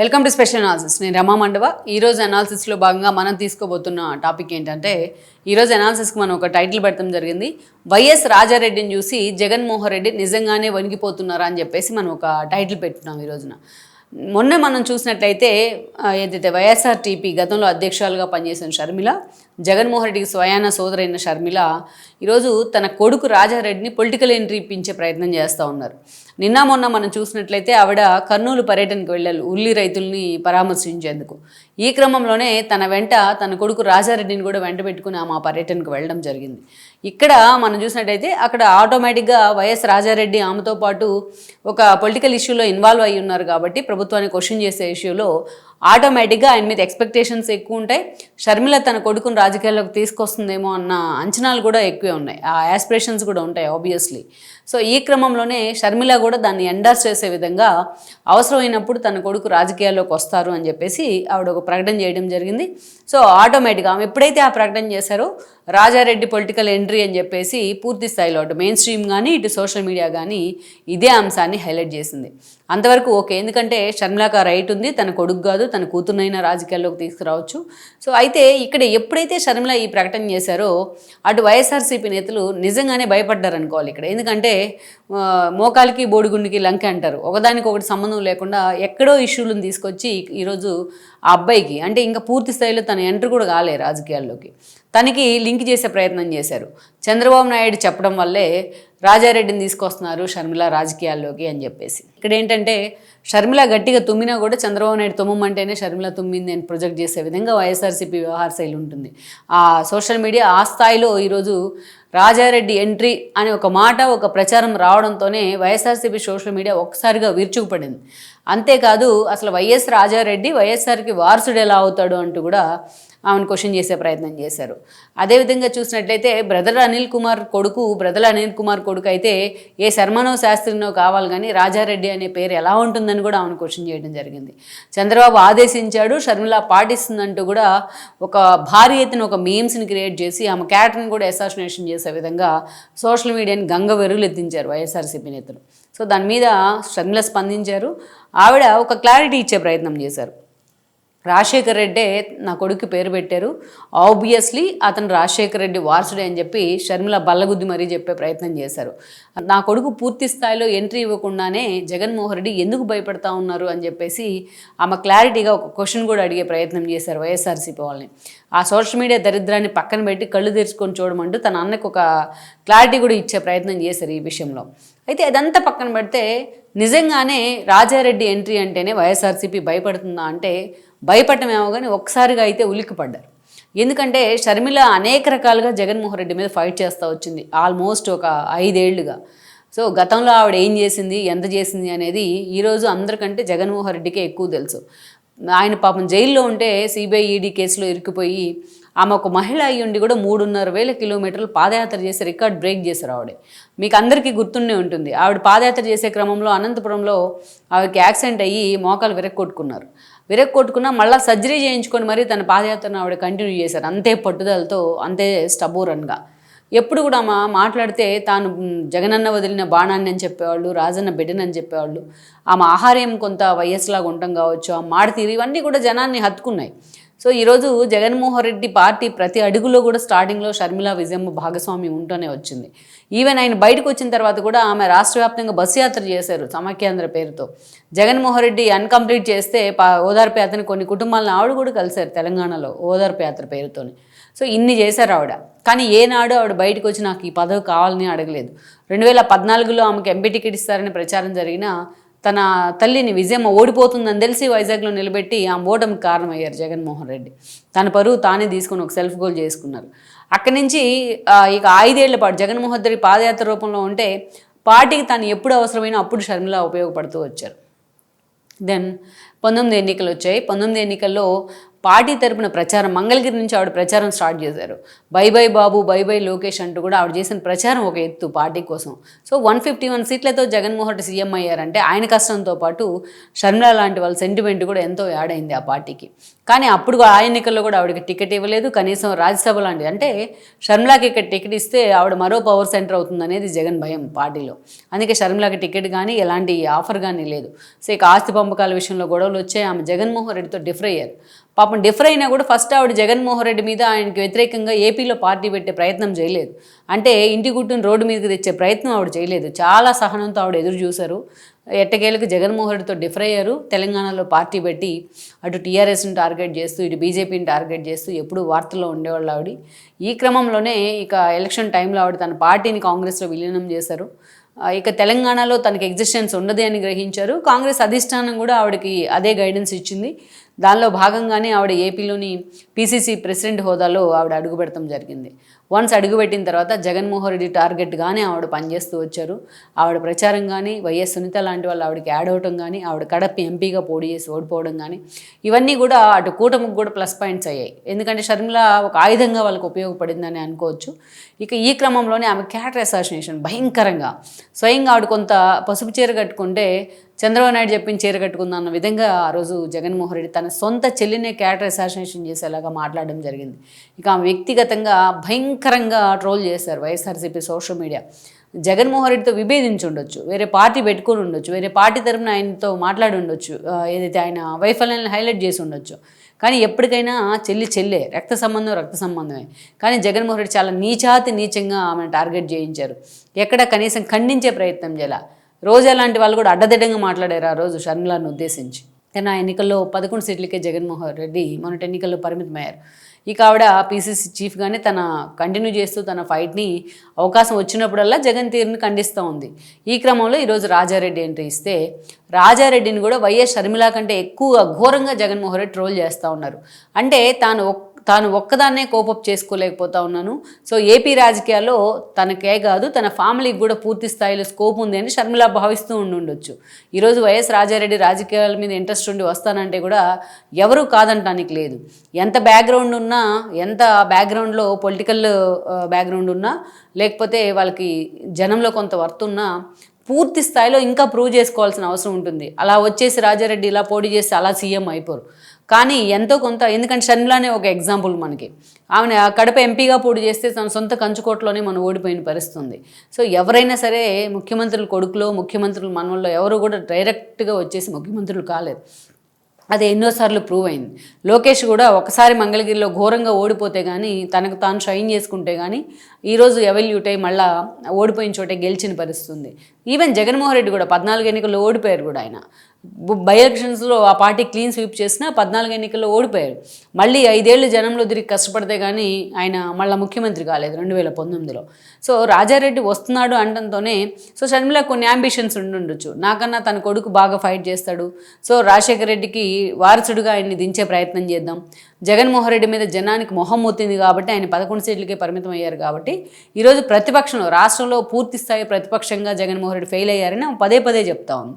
Welcome to special analysis నేను రమా మండవ. ఈరోజు అనాలిసిస్లో భాగంగా మనం తీసుకోబోతున్న టాపిక్ ఏంటంటే ఈరోజు అనాలిసిస్కి మనం ఒక టైటిల్ పెడతాం జరిగింది. వైఎస్ రాజారెడ్డిని చూసి జగన్మోహన్ రెడ్డి నిజంగానే వణిగిపోతున్నారా అని చెప్పేసి మనం ఒక టైటిల్ పెట్టున్నాం ఈ రోజున. మొన్న మనం చూసినట్లయితే ఏదైతే వైఎస్ఆర్టీపీ గతంలో అధ్యక్షురాలుగా పనిచేసిన షర్మిల జగన్మోహన్ రెడ్డికి స్వయాన సోదరైన షర్మిల ఈరోజు తన కొడుకు రాజారెడ్డిని పొలిటికల్ ఎంట్రీ ఇప్పించే ప్రయత్నం చేస్తూ ఉన్నారు. నిన్న మొన్న మనం చూసినట్లయితే ఆవిడ కర్నూలు పర్యటనకు వెళ్ళారు ఉల్లి రైతుల్ని పరామర్శించేందుకు. ఈ క్రమంలోనే తన వెంట తన కొడుకు రాజారెడ్డిని కూడా వెంట పెట్టుకుని ఆమె పర్యటనకు వెళ్ళడం జరిగింది. ఇక్కడ మనం చూసినట్టయితే అక్కడ ఆటోమేటిక్గా వైఎస్ రాజారెడ్డి ఆమెతో పాటు ఒక పొలిటికల్ ఇష్యూలో ఇన్వాల్వ్ అయి ఉన్నారు కాబట్టి ప్రభుత్వాన్ని క్వశ్చన్ చేసే ఇష్యూలో ఆటోమేటిక్గా ఆయన మీద ఎక్స్పెక్టేషన్స్ ఎక్కువ ఉంటాయి షర్మిల తన కొడుకుని రాజకీయాల్లోకి తీసుకొస్తుందేమో అన్న అంచనాలు కూడా ఎక్కువే ఉన్నాయి. ఆ యాస్పిరేషన్స్ కూడా ఉంటాయి ఆబ్వియస్లీ సో ఈ క్రమంలోనే షర్మిల కూడా దాన్ని ఎండార్స్ చేసే విధంగా అవసరమైనప్పుడు తన కొడుకు రాజకీయాల్లోకి వస్తారు అని చెప్పేసి ఆవిడ ఒక ప్రకటన చేయడం జరిగింది. సో ఆటోమేటిక్గా ఆమె ఎప్పుడైతే ఆ ప్రకటన చేశారో రాజారెడ్డి పొలిటికల్ ఎంట్రీ అని చెప్పేసి పూర్తి స్థాయిలో అటు మెయిన్ స్ట్రీమ్ కానీ ఇటు సోషల్ మీడియా కానీ ఇదే అంశాన్ని హైలైట్ చేసింది. అంతవరకు ఓకే. ఎందుకంటే షర్మిలాక రైట్ ఉంది. తన కొడుకు కాదు తన కూతురునైనా రాజకీయాల్లోకి తీసుకురావచ్చు. సో అయితే ఇక్కడ ఎప్పుడైతే షర్మిల ఈ ప్రకటన చేశారో అటు వైఎస్ఆర్సీపీ నేతలు నిజంగానే భయపడ్డారు అనుకోవాలి ఇక్కడ. ఎందుకంటే మోకాలికి బోడిగుండికి లంక అంటారు. ఒకదానికి ఒకటి సంబంధం లేకుండా ఎక్కడో ఇష్యూలను తీసుకొచ్చి ఈరోజు ఆ అబ్బాయికి. అంటే ఇంకా పూర్తి స్థాయిలో తన ఎంట్రీ కూడా కాలే రాజకీయాల్లోకి. తనకి లింక్ చేసే ప్రయత్నం చేశారు. చంద్రబాబు నాయుడు చెప్పడం వల్లే రాజారెడ్డిని తీసుకొస్తున్నారు షర్మిల రాజకీయాల్లోకి అని చెప్పేసి. ఇక్కడ ఏంటంటే షర్మిల గట్టిగా తుమ్మినా కూడా చంద్రబాబు నాయుడు తుమ్మంటేనే షర్మిల తుమ్మింది అని ప్రొజెక్ట్ చేసే విధంగా వైఎస్ఆర్సీపీ వ్యవహార శైలి ఉంటుంది. ఆ సోషల్ మీడియా ఆ స్థాయిలో ఈరోజు రాజారెడ్డి ఎంట్రీ అనే ఒక మాట ఒక ప్రచారం రావడంతోనే వైఎస్ఆర్సీపీ సోషల్ మీడియా ఒక్కసారిగా విరుచుకుపడింది. అంతేకాదు అసలు వైఎస్ రాజారెడ్డి వైఎస్ఆర్కి వారసుడు ఎలా అవుతాడు అంటూ కూడా ఆమెను క్వశ్చన్ చేసే ప్రయత్నం చేశారు. అదేవిధంగా చూసినట్లయితే బ్రదర్ అనిల్ కుమార్ కొడుకు బ్రదర్ అనిల్ కుమార్ కొడుకు అయితే ఏ శర్మనో శాస్త్రినో కావాలి కానీ రాజారెడ్డి అనే పేరు ఎలా ఉంటుందని కూడా ఆమెను క్వశ్చన్ చేయడం జరిగింది. చంద్రబాబు ఆదేశించాడు షర్మిల పాటిస్తుందంటూ కూడా ఒక భారీ ఎత్తున ఒక మీమ్స్ని క్రియేట్ చేసి ఆమె క్యారెక్టర్ని కూడా అసాసినేషన్ చేసే విధంగా సోషల్ మీడియాని గంగ వెరువులు ఎత్తించారు వైఎస్ఆర్సీపీ నేతలు. సో దాని మీద షర్మిల స్పందించారు. ఆవిడ ఒక క్లారిటీ ఇచ్చే ప్రయత్నం చేశారు. రాజశేఖర్ రెడ్డే నా కొడుకు పేరు పెట్టారు. ఆబ్వియస్లీ అతను రాజశేఖర్ రెడ్డి వారసుడే అని చెప్పి షర్మిల బల్లగుద్ది మరీ చెప్పే ప్రయత్నం చేశారు. నా కొడుకు పూర్తి స్థాయిలో ఎంట్రీ ఇవ్వకుండానే జగన్మోహన్ రెడ్డి ఎందుకు భయపడతా ఉన్నారు అని చెప్పేసి ఆమె క్లారిటీగా ఒక క్వశ్చన్ కూడా అడిగే ప్రయత్నం చేశారు వైఎస్ఆర్సీపీ వాళ్ళని. ఆ సోషల్ మీడియా దరిద్రాన్ని పక్కన పెట్టి కళ్ళు తెరుచుకొని చూడమంటూ తన అన్నకు ఒక క్లారిటీ కూడా ఇచ్చే ప్రయత్నం చేశారు ఈ విషయంలో. అయితే అదంతా పక్కన పెడితే నిజంగానే రాజారెడ్డి ఎంట్రీ అంటేనే వైఎస్ఆర్సీపీ భయపడుతుందా అంటే భయపడమేమో కానీ ఒక్కసారిగా అయితే ఉలిక్కిపడ్డారు. ఎందుకంటే షర్మిల అనేక రకాలుగా జగన్మోహన్ రెడ్డి మీద ఫైట్ చేస్తూ వచ్చింది ఆల్మోస్ట్ ఒక ఐదేళ్ళుగా. సో గతంలో ఆవిడ ఏం చేసింది ఎంత చేసింది అనేది ఈరోజు అందరికంటే జగన్మోహన్ రెడ్డికే ఎక్కువ తెలుసు. ఆయన పాపం జైల్లో ఉంటే సిబిఐ ఈడీ కేసులో ఇరుక్కుపోయి ఆమె ఒక మహిళ అయ్యి ఉండి కూడా మూడున్నర వేల కిలోమీటర్లు పాదయాత్ర చేసి రికార్డ్ బ్రేక్ చేశారు ఆవిడ. మీకు అందరికీ గుర్తుండే ఉంటుంది. ఆవిడ పాదయాత్ర చేసే క్రమంలో అనంతపురంలో ఆవిడకి యాక్సిడెంట్ అయ్యి మోకాలు విరక్కొట్టుకున్నారు. విరక్కొట్టుకున్న మళ్ళీ సర్జరీ చేయించుకొని మరీ తన పాదయాత్రను ఆవిడ కంటిన్యూ చేశారు. అంతే పట్టుదలతో అంతే స్టబోరన్గా ఎప్పుడు కూడా మా మాట్లాడితే తాను జగనన్న వదిలిన బాణాన్ని అని చెప్పేవాళ్ళు రాజన్న బిడ్డనని చెప్పేవాళ్ళు ఆమె ఆహార్యం కొంత వయస్సులాగా ఉండటం కావచ్చు ఆ మాట తీరు ఇవన్నీ కూడా జనాన్ని హత్తుకున్నాయి. సో ఈరోజు జగన్మోహన్ రెడ్డి పార్టీ ప్రతి అడుగులో కూడా స్టార్టింగ్లో షర్మిల విజయమ్మ భాగస్వామి ఉంటూనే వచ్చింది. ఈవెన్ ఆయన బయటకు వచ్చిన తర్వాత కూడా ఆమె రాష్ట్ర వ్యాప్తంగా బస్సు యాత్ర చేశారు సమాఖ్యాంధ్ర పేరుతో. జగన్మోహన్ రెడ్డి అన్కంప్లీట్ చేస్తే పా ఓదార్పు యాత్రని కొన్ని కుటుంబాలను ఆవిడ కూడా కలిశారు తెలంగాణలో ఓదార్పు యాత్ర పేరుతోని. సో ఇన్ని చేశారు ఆవిడ. కానీ ఏనాడు ఆవిడ బయటకు వచ్చి నాకు ఈ పదవి కావాలని అడగలేదు. రెండు వేల పద్నాలుగులో ఆమెకు ఎంపీ టికెట్ ఇస్తారని ప్రచారం జరిగినా తన తల్లిని విజయమ్మ ఓడిపోతుందని తెలిసి వైజాగ్లో నిలబెట్టి ఆ ఓటమి కారణమయ్యారు జగన్మోహన్ రెడ్డి. తన పరువు తానే తీసుకుని ఒక సెల్ఫ్ గోల్ చేసుకున్నారు. అక్కడి నుంచి ఇక ఐదేళ్ళ పాటు జగన్మోహన్ రెడ్డి పాదయాత్ర రూపంలో ఉంటే పార్టీకి తాను ఎప్పుడు అవసరమైనా అప్పుడు షర్మిల ఉపయోగపడుతూ వచ్చారు. దెన్ పంతొమ్మిది ఎన్నికలు వచ్చాయి. పంతొమ్మిది ఎన్నికల్లో పార్టీ తరపున ప్రచారం మంగళగిరి నుంచి ఆవిడ ప్రచారం స్టార్ట్ చేశారు. Bye bye Babu bye bye Lokesh అంటూ కూడా ఆవిడ చేసిన ప్రచారం ఒక ఎత్తు పార్టీ కోసం. సో వన్ ఫిఫ్టీ వన్ సీట్లతో జగన్మోహన్ రెడ్డి సీఎం అయ్యారంటే ఆయన కష్టంతో పాటు షర్మిల లాంటి వాళ్ళ సెంటిమెంట్ కూడా ఎంతో యాడ్ అయింది ఆ పార్టీకి. కానీ అప్పుడు ఆ ఎన్నికల్లో కూడా ఆవిడకి టికెట్ ఇవ్వలేదు. కనీసం రాజ్యసభ లాంటిది. అంటే షర్మిలాకి ఇక్కడ టికెట్ ఇస్తే ఆవిడ మరో పవర్ సెంటర్ అవుతుంది అనేది జగన్ భయం పార్టీలో. అందుకే షర్మిలాకి టికెట్ కానీ ఎలాంటి ఆఫర్ కానీ లేదు. సో ఇక ఆస్తి పంపకాల విషయంలో గొడవలు వచ్చాయి. ఆమె జగన్మోహన్ రెడ్డితో డిఫర్ అయ్యారు. పాపం డిఫర్ అయినా కూడా ఫస్ట్ ఆవిడ జగన్మోహన్ రెడ్డి మీద ఆయనకి వ్యతిరేకంగా ఏపీలో పార్టీ పెట్టే ప్రయత్నం చేయలేదు. అంటే ఇంటి గుట్టును రోడ్డు మీదకి తెచ్చే ప్రయత్నం ఆవిడ చేయలేదు. చాలా సహనంతో ఆవిడ ఎదురు చూశారు. ఎట్టకేలకు జగన్మోహన్ రెడ్డితో డిఫర్ అయ్యారు. తెలంగాణలో పార్టీ పెట్టి అటు టీఆర్ఎస్ని టార్గెట్ చేస్తూ ఇటు బీజేపీని టార్గెట్ చేస్తూ ఎప్పుడూ వార్తల్లో ఉండేవాళ్ళు ఆవిడ. ఈ క్రమంలోనే ఇక ఎలక్షన్ టైంలో ఆవిడ తన పార్టీని కాంగ్రెస్లో విలీనం చేశారు. ఇక తెలంగాణలో తనకి ఎగ్జిస్టెన్స్ ఉండదు అని గ్రహించారు. కాంగ్రెస్ అధిష్టానం కూడా ఆవిడకి అదే గైడెన్స్ ఇచ్చింది. దానిలో భాగంగానే ఆవిడ ఏపీలోని పీసీసీ ప్రెసిడెంట్ హోదాలో ఆవిడ అడుగుపెడతాం జరిగింది. వన్స్ అడుగుపెట్టిన తర్వాత జగన్మోహన్ రెడ్డి టార్గెట్గానే ఆవిడ పనిచేస్తూ వచ్చారు. ఆవిడ ప్రచారం కానీ వైఎస్ సునీత లాంటి వాళ్ళు ఆవిడకి యాడ్ అవటం కానీ ఆవిడ కడప ఎంపీగా పోటీ చేసి ఓడిపోవడం కానీ ఇవన్నీ కూడా అటు కూటమికి కూడా ప్లస్ పాయింట్స్ అయ్యాయి. ఎందుకంటే షర్మిల ఒక ఆయుధంగా వాళ్ళకి ఉపయోగపడిందని అనుకోవచ్చు. ఇక ఈ క్రమంలోనే ఆమె క్యారెక్టర్ అసాసినేషన్ భయంకరంగా స్వయంగా ఆవిడ కొంత పసుపు చీర కట్టుకుంటే చంద్రబాబు నాయుడు చెప్పిన చీర కట్టుకుందా అన్న విధంగా ఆ రోజు జగన్మోహన్ రెడ్డి తన సొంత చెల్లినే క్యారెక్టర్ అసాసినేషన్ చేసేలాగా మాట్లాడడం జరిగింది. ఇక ఆమె వ్యక్తిగతంగా భయంకరంగా ట్రోల్ చేశారు వైఎస్ఆర్సీపీ సోషల్ మీడియా. జగన్మోహన్ రెడ్డితో విభేదించి ఉండొచ్చు వేరే పార్టీ పెట్టుకొని ఉండొచ్చు వేరే పార్టీ తరపున ఆయనతో మాట్లాడి ఉండొచ్చు ఏదైతే ఆయన వైఫల్యాన్ని హైలైట్ చేసి ఉండొచ్చు. కానీ ఎప్పటికైనా చెల్లి చెల్లే రక్త సంబంధం రక్త సంబంధమే. కానీ జగన్మోహన్ రెడ్డి చాలా నీచాతి నీచంగా ఆమెను టార్గెట్ చేయించారు. ఎక్కడ కనీసం ఖండించే ప్రయత్నం చేయాల. రోజా లాంటి వాళ్ళు కూడా అడ్డదిడ్డంగా మాట్లాడారు ఆ రోజు షర్మిలాను ఉద్దేశించి. కానీ ఆ ఎన్నికల్లో పదకొండు సీట్లకే జగన్మోహన్ రెడ్డి మొన్నటి ఎన్నికల్లో పరిమితమయ్యారు ఇక ఆవిడ పీసీసీ చీఫ్గానే తన కంటిన్యూ చేస్తూ తన ఫైట్ని అవకాశం వచ్చినప్పుడల్లా జగన్ తీరుని ఖండిస్తూ ఉంది. ఈ క్రమంలో ఈరోజు రాజారెడ్డి ఎంట్రీ ఇస్తే రాజారెడ్డిని కూడా వైఎస్ షర్మిల కంటే ఎక్కువ ఘోరంగా జగన్మోహన్ రెడ్డి ట్రోల్ చేస్తూ ఉన్నారు. అంటే తాను తాను ఒక్కదాన్నే కోపప్ చేసుకోలేకపోతా ఉన్నాను. సో ఏపీ రాజకీయాల్లో తనకే కాదు తన ఫ్యామిలీకి కూడా పూర్తి స్థాయిలో స్కోప్ ఉంది అని షర్మిల భావిస్తూ ఉండి ఉండొచ్చు ఈరోజు వైఎస్ రాజారెడ్డి రాజకీయాల మీద ఇంట్రెస్ట్ ఉండి వస్తానంటే కూడా ఎవరూ కాదంటానికి లేదు. ఎంత బ్యాక్గ్రౌండ్ ఉన్నా ఎంత బ్యాక్గ్రౌండ్లో పొలిటికల్ బ్యాక్గ్రౌండ్ ఉన్నా లేకపోతే వాళ్ళకి జనంలో కొంత వర్త్ ఉన్నా పూర్తి స్థాయిలో ఇంకా ప్రూవ్ చేసుకోవాల్సిన అవసరం ఉంటుంది. అలా వచ్చేసి రాజారెడ్డి ఇలా పోటీ చేసి అలా సీఎం అయిపోరు. కానీ ఎంతో కొంత ఎందుకంటే షర్మిలానే ఒక ఎగ్జాంపుల్ మనకి. ఆమె కడప ఎంపీగా పోటీ చేస్తే తన సొంత కంచుకోటలోనే మనం ఓడిపోయిన పరిస్థితి ఉంది సో ఎవరైనా సరే ముఖ్యమంత్రుల కొడుకులో ముఖ్యమంత్రుల మనవల్లో ఎవరు కూడా డైరెక్ట్గా వచ్చేసి ముఖ్యమంత్రులు కాలేదు. అది ఎన్నోసార్లు ప్రూవ్ అయింది. లోకేష్ కూడా ఒకసారి మంగళగిరిలో ఘోరంగా ఓడిపోతే కానీ తనకు తాను షైన్ చేసుకుంటే కానీ ఈరోజు ఎవల్యూట్ మళ్ళా ఓడిపోయిన చోటే గెలిచిన పరిస్థితుంది. ఈవెన్ జగన్మోహన్ రెడ్డి కూడా పద్నాలుగు ఎన్నికల్లో ఓడిపోయారు కూడా ఆయన. బై ఎలక్షన్స్లో ఆ పార్టీ క్లీన్ స్వీప్ చేసినా పద్నాలుగు ఎన్నికల్లో ఓడిపోయారు. మళ్ళీ ఐదేళ్ళు జనంలో తిరిగి కష్టపడితే కానీ ఆయన మళ్ళీ ముఖ్యమంత్రి కాలేదు రెండు వేల పంతొమ్మిదిలో. సో రాజారెడ్డి వస్తున్నాడు అనడంతోనే సో షర్మిల కొన్ని అంబిషన్స్ ఉండుండొచ్చు. నాకన్నా తన కొడుకు బాగా ఫైట్ చేస్తాడు. సో రాజశేఖర రెడ్డికి వారసుడుగా ఆయన్ని దించే ప్రయత్నం చేద్దాం. జగన్మోహన్ రెడ్డి మీద జనానికి మొహం మొత్తింది కాబట్టి ఆయన పదకొండు సీట్లకే పరిమితం అయ్యారు కాబట్టి ఈరోజు ప్రతిపక్షంలో రాష్ట్రంలో పూర్తి స్థాయి ప్రతిపక్షంగా జగన్మోహన్ రెడ్డి ఫెయిల్ అయ్యారని ఆమె పదే పదే చెప్తా ఉంది.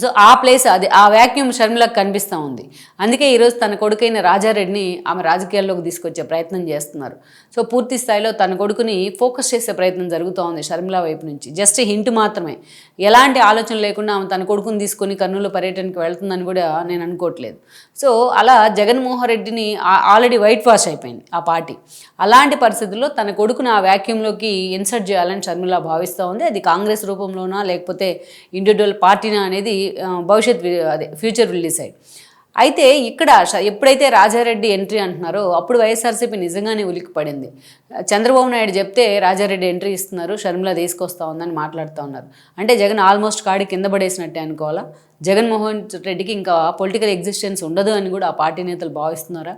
సో ఆ ప్లేస్ అది ఆ వ్యాక్యూమ్ షర్మిలకు కనిపిస్తూ ఉంది. అందుకే ఈరోజు తన కొడుకైన రాజారెడ్డిని ఆమె రాజకీయాల్లోకి తీసుకొచ్చే ప్రయత్నం చేస్తున్నారు. సో పూర్తి స్థాయిలో తన కొడుకుని ఫోకస్ చేసే ప్రయత్నం జరుగుతూ ఉంది షర్మిల వైపు నుంచి. జస్ట్ హింట్ మాత్రమే. ఎలాంటి ఆలోచన లేకుండా ఆమె తన కొడుకుని తీసుకొని కర్నూలు పర్యటనకి వెళ్తుందని కూడా నేను అనుకోవట్లేదు. సో అలా జగన్మోహన్ రెడ్డిని ఆ- ఆల్రెడీ వైట్ వాష్ అయిపోయింది ఆ పార్టీ. అలాంటి పరిస్థితుల్లో తన కొడుకుని ఆ వ్యాక్యూమ్లోకి ఇన్సర్ట్ చేయాలని షర్మిల భావిస్తూ ఉంది. అది కాంగ్రెస్ రూపంలోనా లేకపోతే ఇండివిజువల్ పార్టీనా అనేది భవిష్యత్ అదే ఫ్యూచర్ విల్ డిసైడ్ అయితే ఇక్కడ ఎప్పుడైతే రాజారెడ్డి ఎంట్రీ అంటున్నారో అప్పుడు వైఎస్ఆర్సీపీ నిజంగానే ఉలిక్కి పడింది చంద్రబాబు నాయుడు చెప్తే రాజారెడ్డి ఎంట్రీ ఇస్తున్నారు షర్మిల తీసుకొస్తా ఉందని మాట్లాడుతూ ఉన్నారు. అంటే జగన్ ఆల్మోస్ట్ కాడి కింద పడేసినట్టే అనుకోవాలా? జగన్మోహన్ రెడ్డికి ఇంకా పొలిటికల్ ఎగ్జిస్టెన్స్ ఉండదు అని కూడా ఆ పార్టీ నేతలు భావిస్తున్నారా?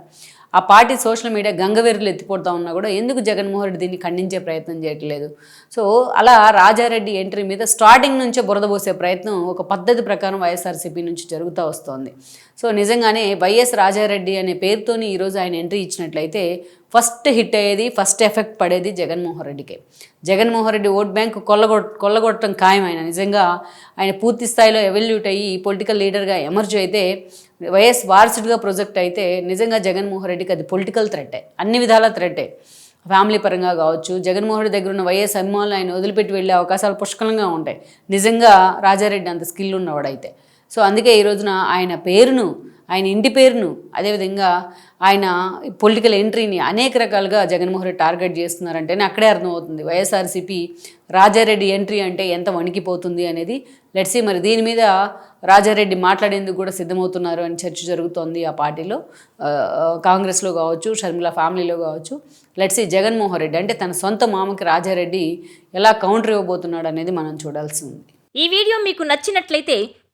ఆ పార్టీ సోషల్ మీడియా గంగవీరులు ఎత్తిపోతా ఉన్నా కూడా ఎందుకు జగన్మోహన్ రెడ్డి దీన్ని ఖండించే ప్రయత్నం చేయట్లేదు? సో అలా రాజారెడ్డి ఎంట్రీ మీద స్టార్టింగ్ నుంచే బురదబోసే ప్రయత్నం ఒక పద్ధతి ప్రకారం వైఎస్ఆర్సీపీ నుంచి జరుగుతూ వస్తోంది. సో నిజంగానే వైఎస్ రాజారెడ్డి అనే పేరుతోని ఈరోజు ఆయన ఎంట్రీ ఇచ్చినట్లయితే ఫస్ట్ హిట్ అయ్యేది ఫస్ట్ ఎఫెక్ట్ పడేది జగన్మోహన్ రెడ్డికే. జగన్మోహన్ రెడ్డి ఓట్ బ్యాంక్ కొల్లగొట్ కొల్లగొట్టడం ఖాయం ఆయన నిజంగా ఆయన పూర్తి స్థాయిలో ఎవల్యూట్ అయ్యి పొలిటికల్ లీడర్గా ఎమర్జ్ అయితే వైఎస్ వారసుడిగా ప్రొజెక్ట్ అయితే నిజంగా జగన్మోహన్ రెడ్డికి అది పొలిటికల్ థ్రెట్టే అన్ని విధాల థ్రెట్టే ఫ్యామిలీ పరంగా కావచ్చు జగన్మోహన్ రెడ్డి దగ్గర ఉన్న వైఎస్ అభిమానులు ఆయన వదిలిపెట్టి వెళ్ళే అవకాశాలు పుష్కలంగా ఉంటాయి. నిజంగా రాజారెడ్డి అంత స్కిల్ ఉన్నవాడైతే. సో అందుకే ఈ రోజున ఆయన పేరును ఆయన ఇంటి పేరును అదేవిధంగా ఆయన పొలిటికల్ ఎంట్రీని అనేక రకాలుగా జగన్మోహన్ రెడ్డి టార్గెట్ చేస్తున్నారంటేనే అక్కడే అర్థమవుతుంది. వైఎస్ఆర్సీపీ రాజారెడ్డి ఎంట్రీ అంటే ఎంత వణికిపోతుంది అనేది. లెట్సీ మరి దీని మీద రాజారెడ్డి మాట్లాడేందుకు కూడా సిద్ధమవుతున్నారు అని చర్చ జరుగుతోంది ఆ పార్టీలో. కాంగ్రెస్లో కావచ్చు షర్మిల ఫ్యామిలీలో కావచ్చు. లెట్సీ జగన్మోహన్ రెడ్డి అంటే తన సొంత మామకి రాజారెడ్డి ఎలా కౌంటర్ ఇవ్వబోతున్నాడు అనేది మనం చూడాల్సి ఉంది. ఈ వీడియో మీకు నచ్చినట్లయితే